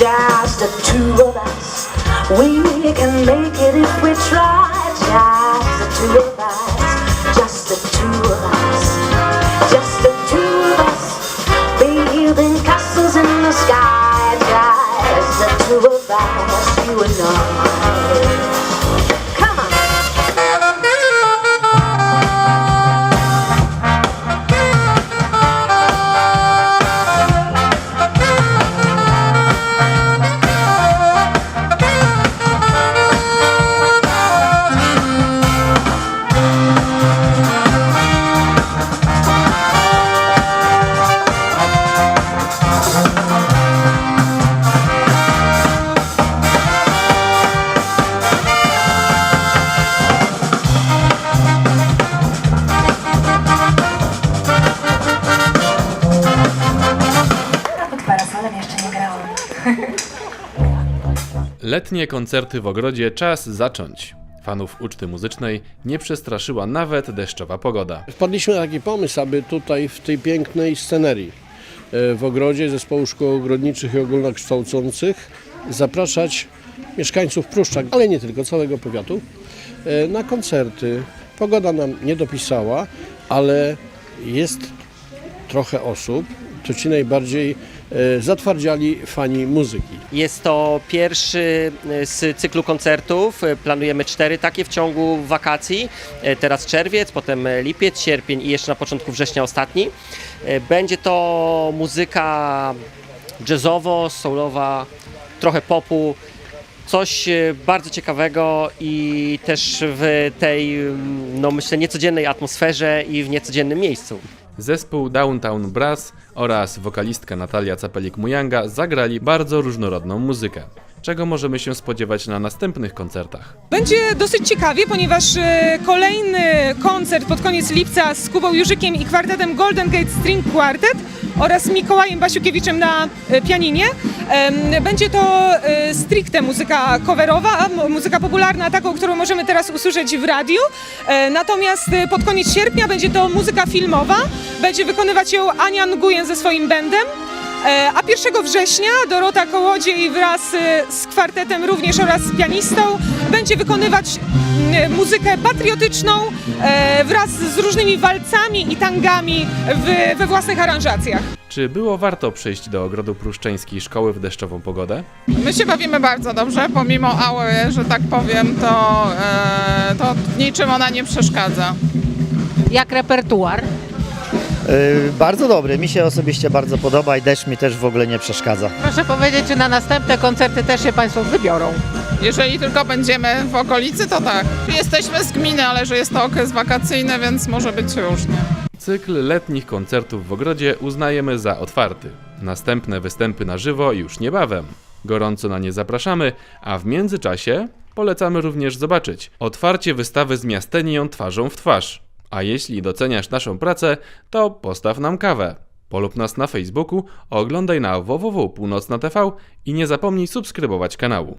just the two of us. We can make it if we try. Just the two of us. Just the two of us. Just the two of us. Building castles in the sky. Just the two of us. You and I. Letnie koncerty w ogrodzie czas zacząć. Fanów uczty muzycznej nie przestraszyła nawet deszczowa pogoda. Wpadliśmy na taki pomysł, aby tutaj w tej pięknej scenerii e, w ogrodzie zespołu szkół ogrodniczych i ogólnokształcących zapraszać mieszkańców Pruszczak, ale nie tylko, całego powiatu, e, na koncerty. Pogoda nam nie dopisała, ale jest trochę osób, to ci najbardziej zatwardziali fani muzyki. Jest to pierwszy e, z cyklu koncertów. E, Planujemy cztery takie w ciągu wakacji. E, Teraz czerwiec, potem e, lipiec, sierpień i jeszcze na początku września ostatni. E, Będzie to muzyka jazzowo, soulowa, trochę popu. Coś e, bardzo ciekawego i też w tej, mm, no myślę, niecodziennej atmosferze i w niecodziennym miejscu. Zespół Downtown Brass oraz wokalistka Natalia Capelik-Mujanga zagrali bardzo różnorodną muzykę. Czego możemy się spodziewać na następnych koncertach? Będzie dosyć ciekawie, ponieważ e, kolejny koncert pod koniec lipca z Kubą Jurzykiem i kwartetem Golden Gate String Quartet oraz Mikołajem Basiukiewiczem na e, pianinie. Będzie to e, stricte muzyka coverowa, muzyka popularna, taką, którą możemy teraz usłyszeć w radiu. E, Natomiast pod koniec sierpnia będzie to muzyka filmowa. Będzie wykonywać ją Ania Nguyen ze swoim bandem. A 1 września Dorota Kołodziej wraz z kwartetem również oraz z pianistą będzie wykonywać mm, muzykę patriotyczną e, wraz z różnymi walcami i tangami w, we własnych aranżacjach. Czy było warto przyjść do ogrodu pruszczeńskiej szkoły w deszczową pogodę? My się bawimy bardzo dobrze, pomimo ały, że tak powiem, to, e, to niczym ona nie przeszkadza. Jak repertuar? Yy, bardzo dobry, mi się osobiście bardzo podoba i deszcz mi też w ogóle nie przeszkadza. Proszę powiedzieć, czy na następne koncerty też się Państwo wybiorą? Jeżeli tylko będziemy w okolicy, to tak. Jesteśmy z gminy, ale że jest to okres wakacyjny, więc może być różnie. Cykl letnich koncertów w ogrodzie uznajemy za otwarty. Następne występy na żywo już niebawem. Gorąco na nie zapraszamy, a w międzyczasie polecamy również zobaczyć otwarcie wystawy z miastenią twarzą w twarz. A jeśli doceniasz naszą pracę, to postaw nam kawę. Polub nas na Facebooku, oglądaj na www.północna.tv i nie zapomnij subskrybować kanału.